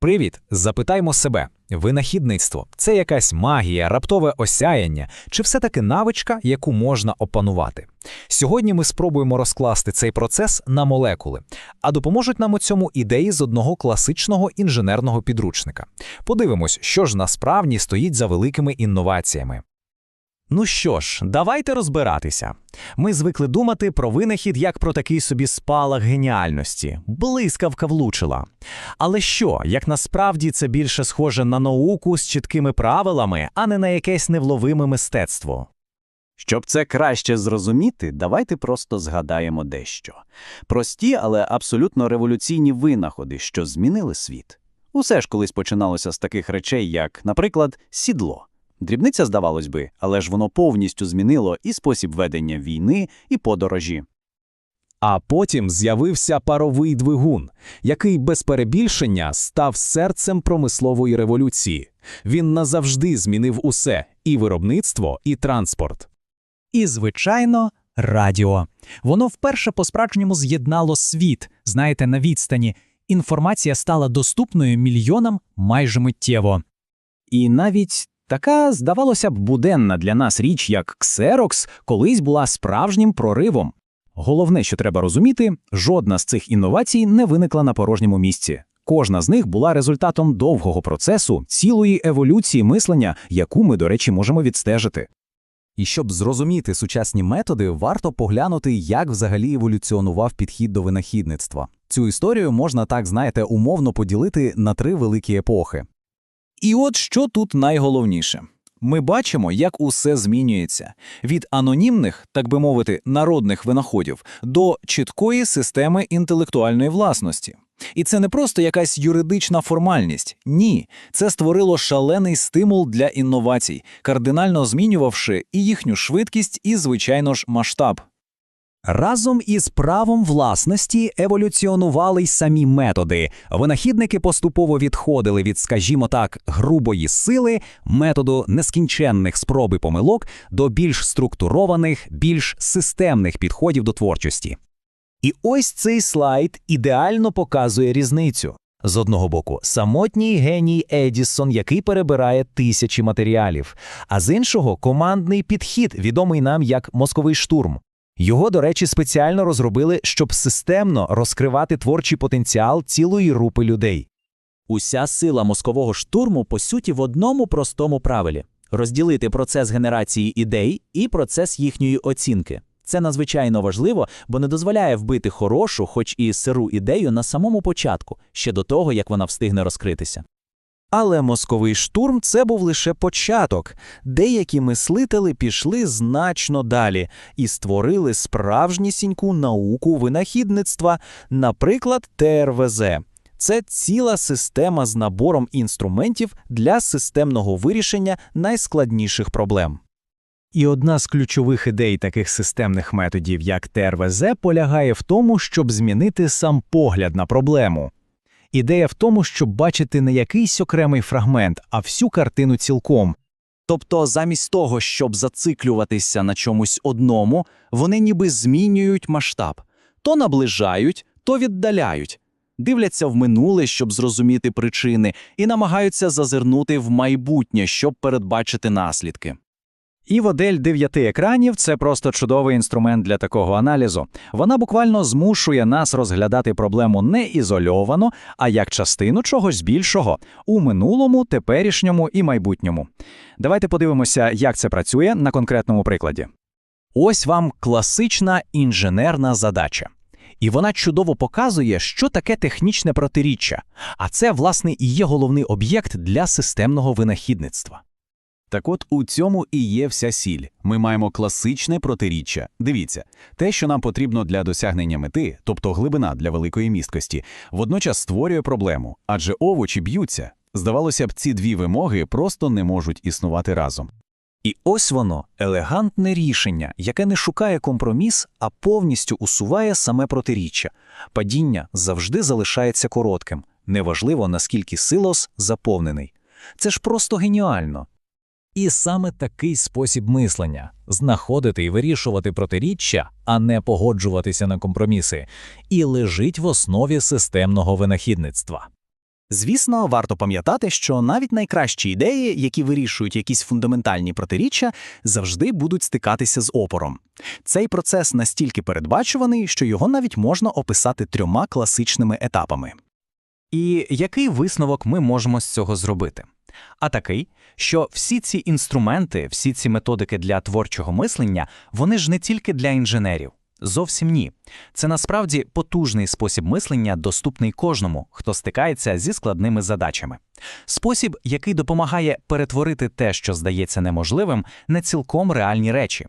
Привіт! Запитаймо себе: винахідництво це якась магія, раптове осяяння, чи все-таки навичка, яку можна опанувати? Сьогодні ми спробуємо розкласти цей процес на молекули, а допоможуть нам у цьому ідеї з одного класичного інженерного підручника. Подивимось, що ж насправді стоїть за великими інноваціями. Ну що ж, давайте розбиратися. Ми звикли думати про винахід як про такий собі спалах геніальності, блискавка влучила. Але що, як насправді це більше схоже на науку з чіткими правилами, а не на якесь невловиме мистецтво? Щоб це краще зрозуміти, давайте просто згадаємо дещо. Прості, але абсолютно революційні винаходи, що змінили світ. Усе ж колись починалося з таких речей, як, наприклад, сідло. Дрібниця, здавалось би, але ж воно повністю змінило і спосіб ведення війни, і подорожі. А потім з'явився паровий двигун, який без перебільшення став серцем промислової революції. Він назавжди змінив усе і виробництво, і транспорт. І, звичайно, радіо. Воно вперше по-справжньому з'єднало світ, знаєте, на відстані. Інформація стала доступною мільйонам майже миттєво. І навіть така, здавалося б, буденна для нас річ, як ксерокс, колись була справжнім проривом. Головне, що треба розуміти, жодна з цих інновацій не виникла на порожньому місці. Кожна з них була результатом довгого процесу, цілої еволюції мислення, яку ми, до речі, можемо відстежити. І щоб зрозуміти сучасні методи, варто поглянути, як взагалі еволюціонував підхід до винахідництва. Цю історію можна так, знаєте, умовно поділити на три великі епохи. І от що тут найголовніше. Ми бачимо, як усе змінюється від анонімних, так би мовити, народних винаходів до чіткої системи інтелектуальної власності. І це не просто якась юридична формальність. Ні, це створило шалений стимул для інновацій, кардинально змінювавши і їхню швидкість, і, звичайно ж, масштаб. Разом із правом власності еволюціонували й самі методи. Винахідники поступово відходили від, скажімо так, грубої сили, методу нескінченних спроб і помилок до більш структурованих, більш системних підходів до творчості. І ось цей слайд ідеально показує різницю. З одного боку, самотній геній Едісон, який перебирає тисячі матеріалів, а з іншого командний підхід, відомий нам як мозковий штурм. Його, до речі, спеціально розробили, щоб системно розкривати творчий потенціал цілої групи людей. Уся сила мозкового штурму по суті в одному простому правилі розділити процес генерації ідей і процес їхньої оцінки. Це надзвичайно важливо, бо не дозволяє вбити хорошу, хоч і сиру ідею на самому початку, ще до того, як вона встигне розкритися. Але мозковий штурм це був лише початок. Деякі мислителі пішли значно далі і створили справжнісіньку науку винахідництва, наприклад, ТРВЗ. Це ціла система з набором інструментів для системного вирішення найскладніших проблем. І одна з ключових ідей таких системних методів, як ТРВЗ, полягає в тому, щоб змінити сам погляд на проблему. Ідея в тому, щоб бачити не якийсь окремий фрагмент, а всю картину цілком. Тобто, замість того, щоб зациклюватися на чомусь одному, вони ніби змінюють масштаб, то наближають, то віддаляють, дивляться в минуле, щоб зрозуміти причини, і намагаються зазирнути в майбутнє, щоб передбачити наслідки. І модель дев'яти екранів це просто чудовий інструмент для такого аналізу. Вона буквально змушує нас розглядати проблему не ізольовано, а як частину чогось більшого у минулому, теперішньому і майбутньому. Давайте подивимося, як це працює на конкретному прикладі. Ось вам класична інженерна задача. І вона чудово показує, що таке технічне протиріччя, а це, власне, і є головний об'єкт для системного винахідництва. Так от у цьому і є вся сіль. Ми маємо класичне протиріччя. Дивіться, те, що нам потрібно для досягнення мети, тобто глибина для великої місткості, водночас створює проблему, адже овочі б'ються. Здавалося б, ці дві вимоги просто не можуть існувати разом. І ось воно елегантне рішення, яке не шукає компроміс, а повністю усуває саме протиріччя. Падіння завжди залишається коротким, неважливо наскільки силос заповнений. Це ж просто геніально. І саме такий спосіб мислення знаходити і вирішувати протиріччя, а не погоджуватися на компроміси, і лежить в основі системного винахідництва. Звісно, варто пам'ятати, що навіть найкращі ідеї, які вирішують якісь фундаментальні протиріччя, завжди будуть стикатися з опором. Цей процес настільки передбачуваний, що його навіть можна описати трьома класичними етапами. І який висновок ми можемо з цього зробити? А такий, що всі ці інструменти, всі ці методики для творчого мислення, вони ж не тільки для інженерів. Зовсім ні. Це насправді потужний спосіб мислення, доступний кожному, хто стикається зі складними задачами. Спосіб, який допомагає перетворити те, що здається неможливим, на цілком реальні речі.